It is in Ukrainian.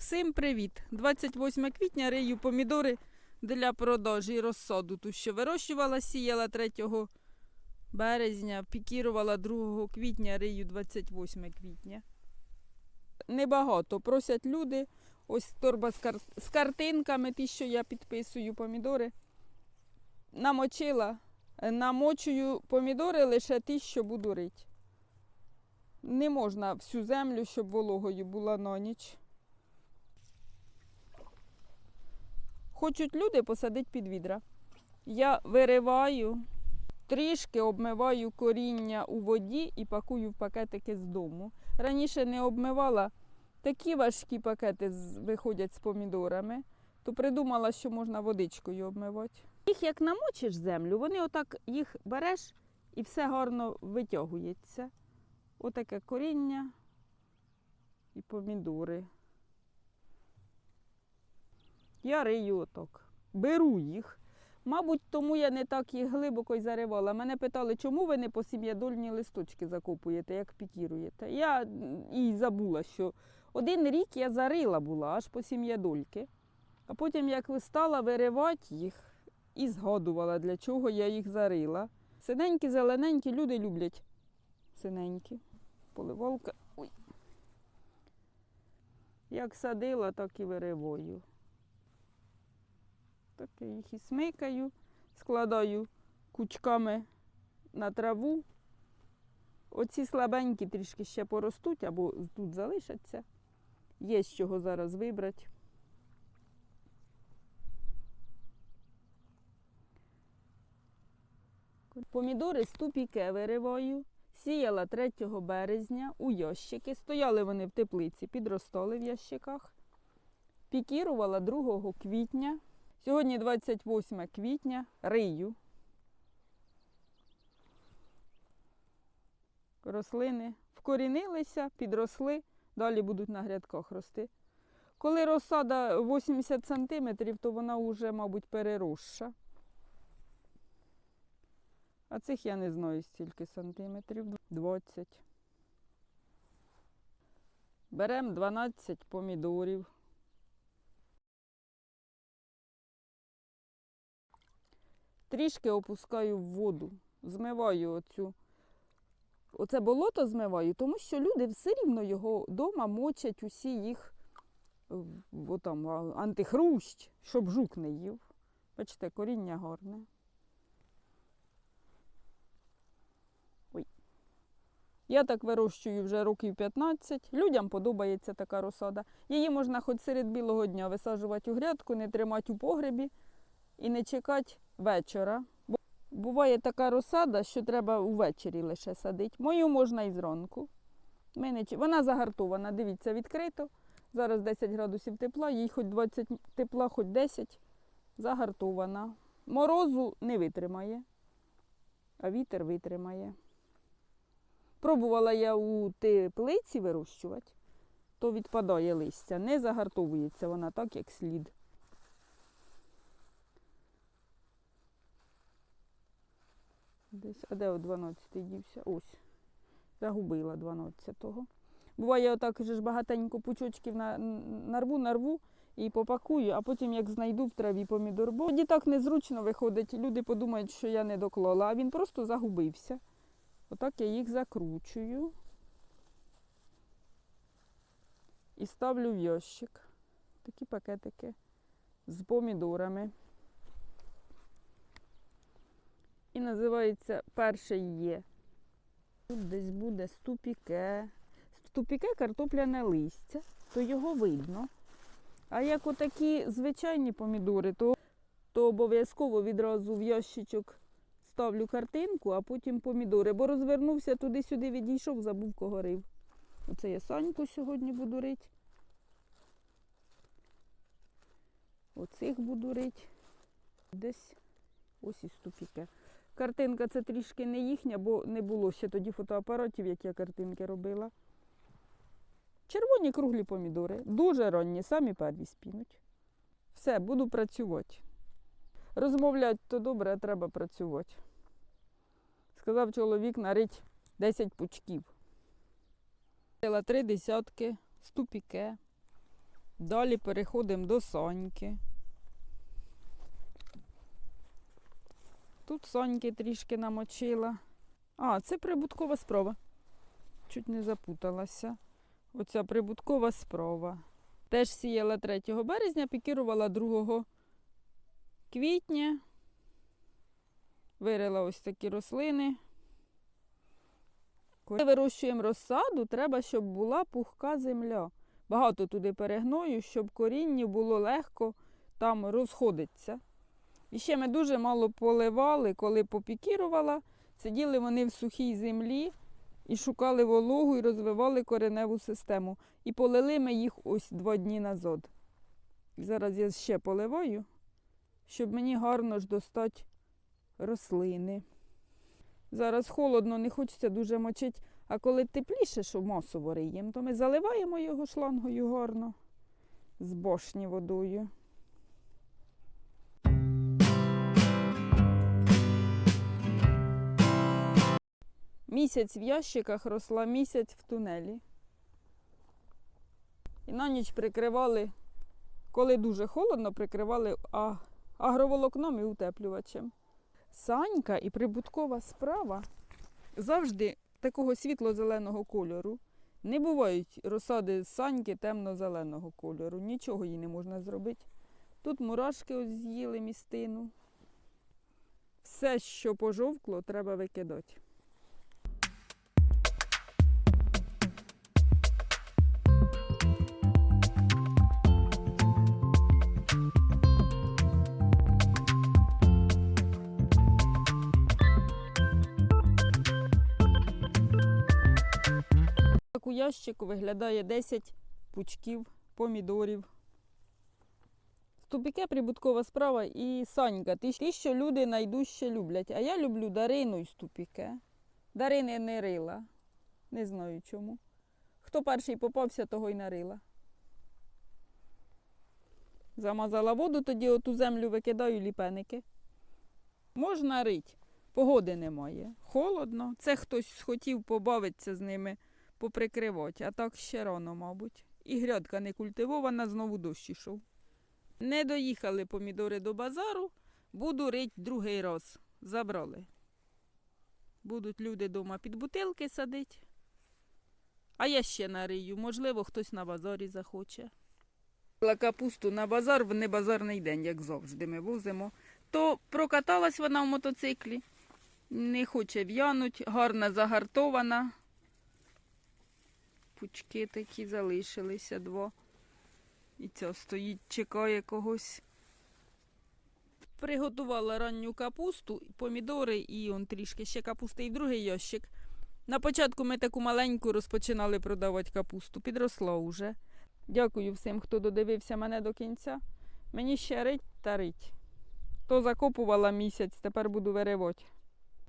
Всім привіт! 28 квітня рию помідори для продажі і розсаду. Ту, що вирощувала, сіяла 3 березня, пікірувала 2 квітня, рию 28 квітня. Небагато просять люди. Ось торба з, кар... з картинками, ті, що я підписую помідори. Намочила, намочую помідори лише ті, що буду рити. Не можна всю землю, щоб вологою була на ніч. Хочуть люди посадити під відра. Я вириваю, трішки обмиваю коріння у воді і пакую в пакетики з дому. Раніше не обмивала, такі важкі пакети виходять з помідорами, то придумала, що можна водичкою обмивати. Їх як намочиш землю, вони отак їх береш і все гарно витягується. Отаке коріння і помідори. Я рию отак. Беру їх. Мабуть, тому я не так їх глибоко й заривала. Мене питали, чому ви не по сім'ядольні листочки закопуєте, як пікіруєте. Я і забула, що один рік я зарила була аж по сім'ядольки. А потім, як стала виривати їх, і згадувала, для чого я їх зарила. Синенькі, зелененькі, люди люблять синенькі. Поливалка. Ой. Як садила, так і вириваю. Так я їх і смикаю, складаю кучками на траву. Оці слабенькі трішки ще поростуть або тут залишаться. Є з чого зараз вибрати. Помідори з тупіке вириваю. Сіяла 3 березня у ящики. Стояли вони в теплиці, підростали в ящиках. Пікірувала 2 квітня. Сьогодні 28 квітня, рию. Рослини вкорінилися, підросли, далі будуть на грядках рости. Коли розсада 80 см, то вона вже, мабуть, переросша. А цих я не знаю стільки сантиметрів. 20. Беремо 12 помідорів. Трішки опускаю в воду, змиваю оцю. Оце болото змиваю, тому що люди все рівно його вдома мочать усі їх отам, антихрущ, щоб жук не їв. Бачите, коріння гарне. Ой. Я так вирощую вже років 15. Людям подобається така розсада. Її можна хоч серед білого дня висаджувати у грядку, не тримати у погребі і не чекати вечора. Бо буває така розсада, що треба увечері лише садити. Мою можна і зранку. Не... Вона загартована, дивіться, відкрито. Зараз 10 градусів тепла, їй хоч 20 тепла, хоч 10, загартована. Морозу не витримає, а вітер витримає. Пробувала я у теплиці вирощувати, то відпадає листя, не загартовується вона так, як слід. Десь, а де о 12 дівся? Ось. Загубила 12-го. Буває, отак ж багатенько пучочків на, нарву, нарву і попакую, а потім як знайду в траві помідор. Бо тоді так незручно виходить. Люди подумають, що я не доклала, а він просто загубився. Отак я їх закручую і ставлю в ящик. Такі пакетики з помідорами. І називається перший є. Тут десь буде ступіке. Ступіке картопляне листя, то його видно. А як отакі звичайні помідори, то, то обов'язково відразу в ящичок ставлю картинку, а потім помідори. Бо розвернувся туди-сюди, відійшов, забув, кого рив. Оце я Саньку сьогодні буду рити. Оцих буду рити. Десь ось і ступіке. Картинка це трішки не їхня, бо не було ще тоді фотоапаратів, як я картинки робила. Червоні круглі помідори, дуже ранні, самі перві спінуть. Все, буду працювати. Розмовляти то добре, а треба працювати. Сказав чоловік нарить 10 пучків. Три десятки, ступіке. Далі переходимо до саньки. Тут саньки трішки намочила. А, це прибуткова справа. Чуть не запуталася. Оця прибуткова справа. Теж сіяла 3 березня, пікірувала 2 квітня. Вирила ось такі рослини. Коли вирощуємо розсаду, треба, щоб була пухка земля. Багато туди перегною, щоб корінню було легко там розходитися. І ще ми дуже мало поливали, коли попікірувала, сиділи вони в сухій землі і шукали вологу і розвивали кореневу систему. І полили ми їх ось два дні назад. Зараз я ще поливаю, щоб мені гарно ж достати рослини. Зараз холодно, не хочеться дуже мочити, а коли тепліше, що масово риємо, то ми заливаємо його шлангою гарно з бошні водою. Місяць в ящиках росла місяць в тунелі. І на ніч прикривали, коли дуже холодно, прикривали а- агроволокном і утеплювачем. Санька і прибуткова справа завжди такого світло-зеленого кольору. Не бувають розсади саньки темно-зеленого кольору. Нічого їй не можна зробити. Тут мурашки ось з'їли містину. Все, що пожовкло, треба викидати. У ящику виглядає 10 пучків помідорів. Тупіке прибуткова справа і санька. Ті, що люди найдужче люблять. А я люблю дарину із тупіке. Дарини не рила. Не знаю чому. Хто перший попався, того й нарила. Замазала воду, тоді оту землю викидаю ліпеники. Можна рить. Погоди немає. Холодно. Це хтось хотів побавитися з ними поприкривати, а так ще рано, мабуть. І грядка не культивована, знову дощ ішов. Не доїхали помідори до базару, буду рить другий раз. Забрали. Будуть люди дома під бутилки садити. А я ще нарию, можливо, хтось на базарі захоче. Капусту на базар в небазарний день, як завжди, ми возимо. То прокаталась вона в мотоциклі, не хоче в'януть, гарна загартована. Пучки такі залишилися два. І ця стоїть, чекає когось. Приготувала ранню капусту, помідори і он трішки ще капусти і другий ящик. На початку ми таку маленьку розпочинали продавати капусту. Підросла уже. Дякую всім, хто додивився мене до кінця. Мені ще рить та рить. То закопувала місяць, тепер буду виривати.